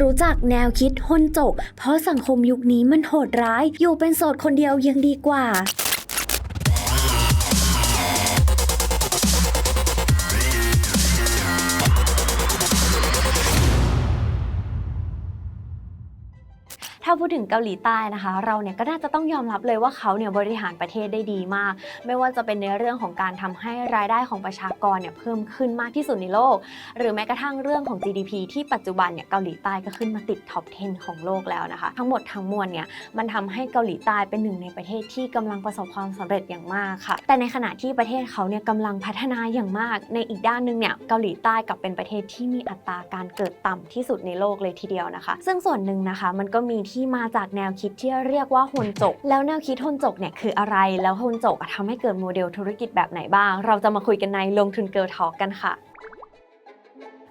รู้จักแนวคิดฮนจกเพราะสังคมยุคนี้มันโหดร้าย อยู่เป็นโสดคนเดียวยังดีกว่า ถ้าพูดถึงเกาหลีใต้นะคะ เราเนี่ยก็น่าจะต้องยอมรับเลยว่าเขาเนี่ยบริหารประเทศได้ดีมาก ไม่ว่าจะเป็นในเรื่องของการทำให้รายได้ของประชากรเนี่ยเพิ่มขึ้นมากที่สุดในโลก หรือแม้กระทั่งเรื่องของ GDP ที่ปัจจุบันเนี่ยเกาหลีใต้ก็ขึ้นมาติดท็อป 10 ของโลกแล้วนะคะ ทั้งหมดทั้งมวลเนี่ยมันทำให้เกาหลีใต้เป็นหนึ่งในประเทศที่กำลังประสบความสำเร็จอย่างมากค่ะ แต่ในขณะที่ประเทศเขาเนี่ยกำลังพัฒนาอย่างมาก ในอีกด้านหนึ่งเนี่ยเกาหลีใต้กลับเป็นประเทศที่มีอัตราการเกิดต่ำที่สุดในโลกเลยทีเดียวนะคะ ซึ่งส่วนหนึ่งนะคะมันก็มีที่มาจากแนวคิดที่เรียกว่าฮนจก แล้วแนวคิดฮนจกเนี่ยคืออะไร แล้วฮนจกอะทำให้เกิดโมเดลธุรกิจแบบไหนบ้าง เราจะมาคุยกันในลงทุนเกิร์ลทอกันค่ะ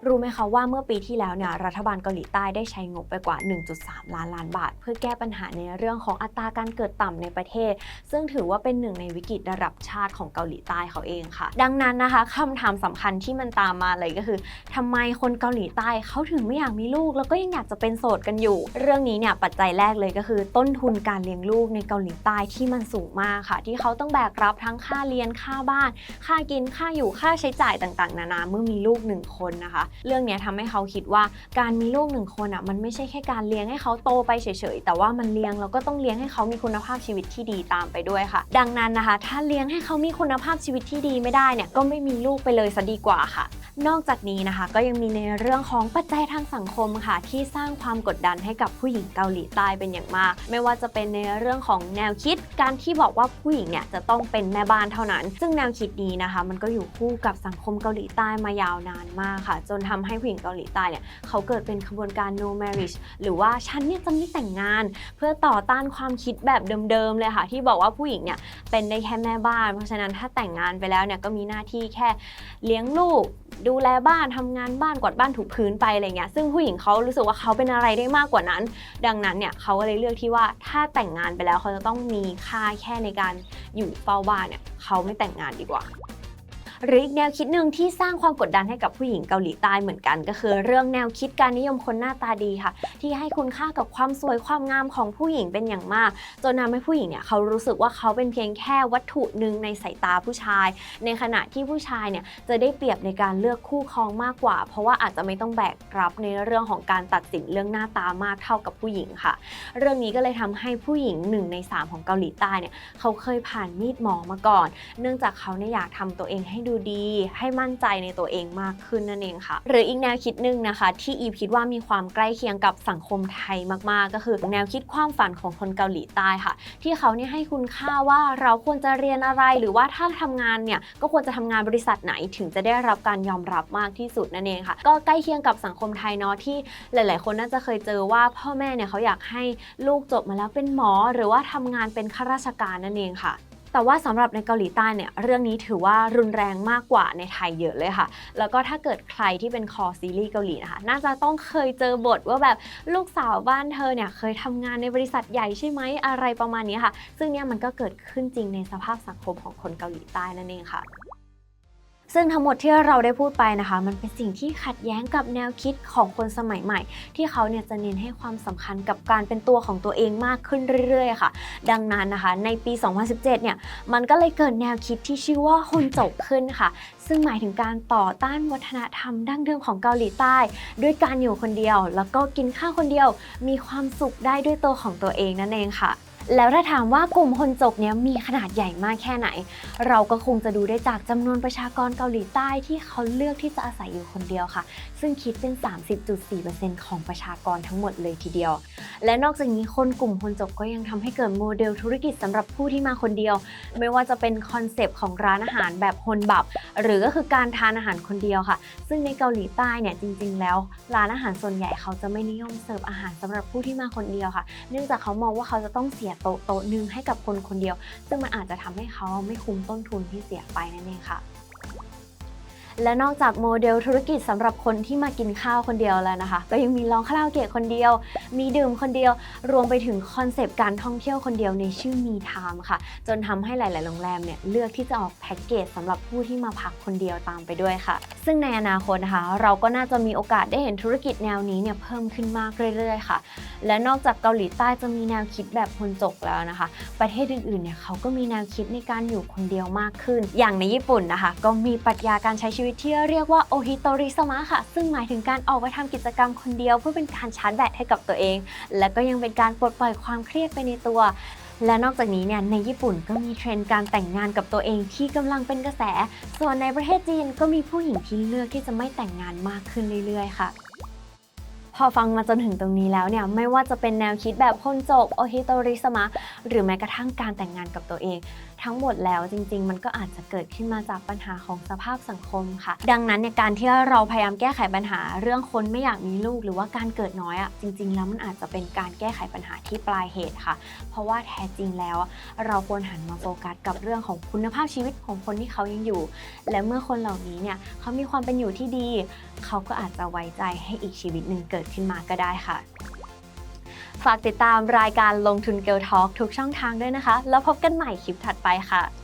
รู้ไหมคะว่าเมื่อปีที่แล้วเนี่ยรัฐบาลเกาหลีใต้ได้ใช้งบไปกว่า 1.3 ล้านล้านบาท เพื่อแก้ปัญหาในเรื่องของอัตราการเกิดต่ำในประเทศ ซึ่งถือว่าเป็นหนึ่งในวิกฤตระดับชาติของเกาหลีใต้เขาเองค่ะ ดังนั้นนะคะคำถามสำคัญที่มันตามมาเลยก็คือทำไมคนเกาหลีใต้เขาถึงไม่อยากมีลูก แล้วก็ยังอยากจะเป็นโสดกันอยู่ เรื่องนี้เนี่ยปัจจัยแรกเลยก็คือ ต้นทุนการเลี้ยงลูกในเกาหลีใต้ที่มันสูงมากค่ะ ที่เขาต้องแบกรับทั้งค่าเรียนค่าบ้าน ค่ากินค่าอยู่ค่าใช้จ่ายต่าง ๆ นานาเมื่อมีลูกหนึ่งคนนะคะเรื่องนี้ยทำให้เขาคิดว่าการมีลูกหนึ่งคนอะมันไม่ใช่แค่การเลี้ยงให้เขาโตไปเฉยๆ แต่ว่ามันเลี้ยงแล้วก็ต้องเลี้ยงให้เขามีคุณภาพชีวิตที่ดีตามไปด้วยค่ะ ดังนั้นนะคะ ถ้าเลี้ยงให้เขามีคุณภาพชีวิตที่ดีไม่ได้เนี่ยก็ไม่มีลูกไปเลยซะดีกว่าค่ะ นอกจากนี้นะคะ ก็ยังมีในเรื่องของปัจจัยทางสังคมค่ะ ที่สร้างความกดดันให้กับผู้หญิงเกาหลีใต้เป็นอย่างมาก ไม่ว่าจะเป็นในเรื่องของแนวคิด การที่บอกว่าผู้หญิงเนี่ยจะต้องเป็นแม่บ้านเท่านั้น ซึ่งแนวคิดนี้นะคะ มันก็อยู่คู่กับสังคมเกาหลีใต้มายาวนานมากค่ะ จนทำให้ผู้หญิงเกาหลีใต้เนี่ยเขาเกิดเป็นขบวนการ no marriage หรือว่าฉันเนี่ยจะไม่แต่งงาน เพื่อต่อต้านความคิดแบบเดิมๆเลยค่ะ ที่บอกว่าผู้หญิงเนี่ยเป็นได้แค่แม่บ้าน เพราะฉะนั้นถ้าแต่งงานไปแล้วเนี่ยก็มีหน้าที่แค่เลี้ยงลูกดูแลบ้านทำงานบ้านกวาดบ้านถูพื้นไปอะไรเงี้ยซึ่งผู้หญิงเขารู้สึกว่าเขาเป็นอะไรได้มากกว่านั้น ดังนั้นเนี่ยเขาก็เลยเลือกที่ว่าถ้าแต่งงานไปแล้วเขาจะต้องมีค่าแค่ในการอยู่เฝ้าบ้านเนี่ยเขาไม่แต่งงานดีกว่า หรืออีกแนวคิดหนึ่งที่สร้างความกดดันให้กับผู้หญิงเกาหลีใต้เหมือนกัน ก็คือเรื่องแนวคิดการนิยมคนหน้าตาดีค่ะ ที่ให้คุณค่ากับความสวยความงามของผู้หญิงเป็นอย่างมาก จนทำให้ผู้หญิงเนี่ยเขารู้สึกว่าเขาเป็นเพียงแค่วัตถุหนึ่งในสายตาผู้ชาย ในขณะที่ผู้ชายเนี่ยจะได้เปรียบในการเลือกคู่ครองมากกว่า เพราะว่าอาจจะไม่ต้องแบกรับในเรื่องของการตัดสินเรื่องหน้าตามากเท่ากับผู้หญิงค่ะ เรื่องนี้ก็เลยทำให้ผู้หญิงหนึ่งในสามของเกาหลีใต้เนี่ยเขาเคยผ่านมีดหมอมาก่อน เนื่องจากเขาเนี่ยอยากทำตัวเองให้ดูดี ให้มั่นใจในตัวเองมากขึ้นนั่นเองค่ะ หรืออีกแนวคิดหนึ่งนะคะ ที่อีคิดว่ามีความใกล้เคียงกับสังคมไทยมากๆ ก็คือแนวคิดความฝันของคนเกาหลีใต้ค่ะ ที่เขาเนี่ยให้คุณค่าว่าเราควรจะเรียนอะไรหรือว่าถ้าทำงานเนี่ยก็ควรจะทำงานบริษัทไหนถึงจะได้รับการยอมรับมากที่สุดนั่นเองค่ะ ก็ใกล้เคียงกับสังคมไทยเนาะที่หลาย ๆ คนน่าจะเคยเจอว่าพ่อแม่เนี่ยเขาอยากให้ลูกจบมาแล้วเป็นหมอ หรือว่าทำงานเป็นข้าราชการนั่นเองค่ะ แต่ว่าสำหรับในเกาหลีใต้เนี่ยเรื่องนี้ถือว่ารุนแรงมากกว่าในไทยเยอะเลยค่ะ แล้วก็ถ้าเกิดใครที่เป็นคอซีรีส์เกาหลีนะคะน่าจะต้องเคยเจอบทว่าแบบลูกสาวบ้านเธอเนี่ยเคยทำงานในบริษัทใหญ่ใช่ไหมอะไรประมาณนี้ค่ะ ซึ่งเนี่ยมันก็เกิดขึ้นจริงในสภาพสังคมของคนเกาหลีใต้นั่นเองค่ะ ซึ่งทั้งหมดที่เราได้พูดไปนะคะ มันเป็นสิ่งที่ขัดแย้งกับแนวคิดของคนสมัยใหม่ ที่เขาเนี่ยจะเน้นให้ความสำคัญกับการเป็นตัวของตัวเองมากขึ้นเรื่อยๆ ค่ะ ดังนั้นนะคะ ในปี 2017 เนี่ยมันก็เลยเกิดแนวคิดที่ชื่อว่าฮุนจบขึ้นค่ะ ซึ่งหมายถึงการต่อต้านวัฒนธรรมดั้งเดิมของเกาหลีใต้ ด้วยการอยู่คนเดียว แล้วก็กินข้าวคนเดียว มีความสุขได้ด้วยตัวของตัวเองนั่นเองค่ะ แล้วถ้าถามว่ากลุ่มคนจกเนี้ยมีขนาดใหญ่มากแค่ไหน เราก็คงจะดูได้จากจำนวนประชากรเกาหลีใต้ที่เขาเลือกที่จะอาศัยอยู่คนเดียวค่ะ ซึ่งคิดเป็น 30.4%ของประชากรทั้งหมดเลยทีเดียว และนอกจากนี้คนกลุ่มคนจกก็ยังทำให้เกิดโมเดลธุรกิจสำหรับผู้ที่มาคนเดียว ไม่ว่าจะเป็นคอนเซปต์ของร้านอาหารแบบฮนบับ หรือก็คือการทานอาหารคนเดียวค่ะ ซึ่งในเกาหลีใต้เนี่ยจริง ๆ แล้ว ร้านอาหารส่วนใหญ่เขาจะไม่นิยมเสิร์ฟอาหารสำหรับผู้ที่มาคนเดียวค่ะ เนื่องจากเขามองว่าเขาจะต้องเสียโต๊ะโต๊ะหนึงให้กับคนคนเดียว ซึ่งมันอาจจะทำให้เขาไม่คุ้มต้นทุนที่เสียไปนั่นเองค่ะ และนอกจากโมเดลธุรกิจสำหรับคนที่มากินข้าวคนเดียวแล้วนะคะ ก็ยังมีร้องคาราโอเกะคนเดียว มีดื่มคนเดียว รวมไปถึงคอนเซปต์การท่องเที่ยวคนเดียวในชื่อมีไทม์ค่ะ จนทำให้หลาย ๆ โรงแรมเนี่ยเลือกที่จะออกแพ็กเกจสำหรับผู้ที่มาพักคนเดียวตามไปด้วยค่ะ ซึ่งในอนาคตนะคะ เราก็น่าจะมีโอกาสได้เห็นธุรกิจแนวนี้เนี่ยเพิ่มขึ้นมากเรื่อย ๆ ค่ะ และนอกจากเกาหลีใต้จะมีแนวคิดแบบคนจกแล้วนะคะ ประเทศอื่น ๆ เนี่ยเขาก็มีแนวคิดในการอยู่คนเดียวมากขึ้น อย่างในญี่ปุ่นนะคะ ก็มีปรัชญาการใช้ชีวิตที่เรียกว่าโอฮิโตริสมะค่ะ ซึ่งหมายถึงการออกไปทำกิจกรรมคนเดียว เพื่อเป็นการชาร์จแบตให้กับตัวเอง และก็ยังเป็นการปลดปล่อยความเครียดไปในตัว และนอกจากนี้เนี่ยในญี่ปุ่นก็มีเทรนด์การแต่งงานกับตัวเองที่กำลังเป็นกระแส ส่วนในประเทศจีนก็มีผู้หญิงที่เลือกที่จะไม่แต่งงานมากขึ้นเรื่อยๆค่ะพอฟังมาจนถึงตรงนี้แล้วเนี่ยไม่ว่าจะเป็นแนวคิดแบบคนจกโอฮิโตริสมะหรือแม้กระทั่งการแต่งงานกับตัวเอง ทั้งหมดแล้วจริง ๆ มันก็อาจจะเกิดขึ้นมาจากปัญหาของสภาพสังคมค่ะ ดังนั้นเนี่ยการที่เราพยายามแก้ไขปัญหาเรื่องคนไม่อยากมีลูกหรือว่าการเกิดน้อยอะจริง ๆ แล้วมันอาจจะเป็นการแก้ไขปัญหาที่ปลายเหตุค่ะ เพราะว่าแท้จริงแล้ว เราควรหันมาโฟกัสกับเรื่องของคุณภาพชีวิตของคนที่เขายังอยู่ และเมื่อคนเหล่านี้เนี่ยเขามีความเป็นอยู่ที่ดี เขาก็อาจจะไว้ใจให้อีกชีวิตหนึ่งเกิดขึ้นมาก็ได้ค่ะ ฝากติดตามรายการลงทุนเกลทอ k ทุกช่องทางด้วยนะคะ แล้วพบกันใหม่คลิปถัดไปค่ะ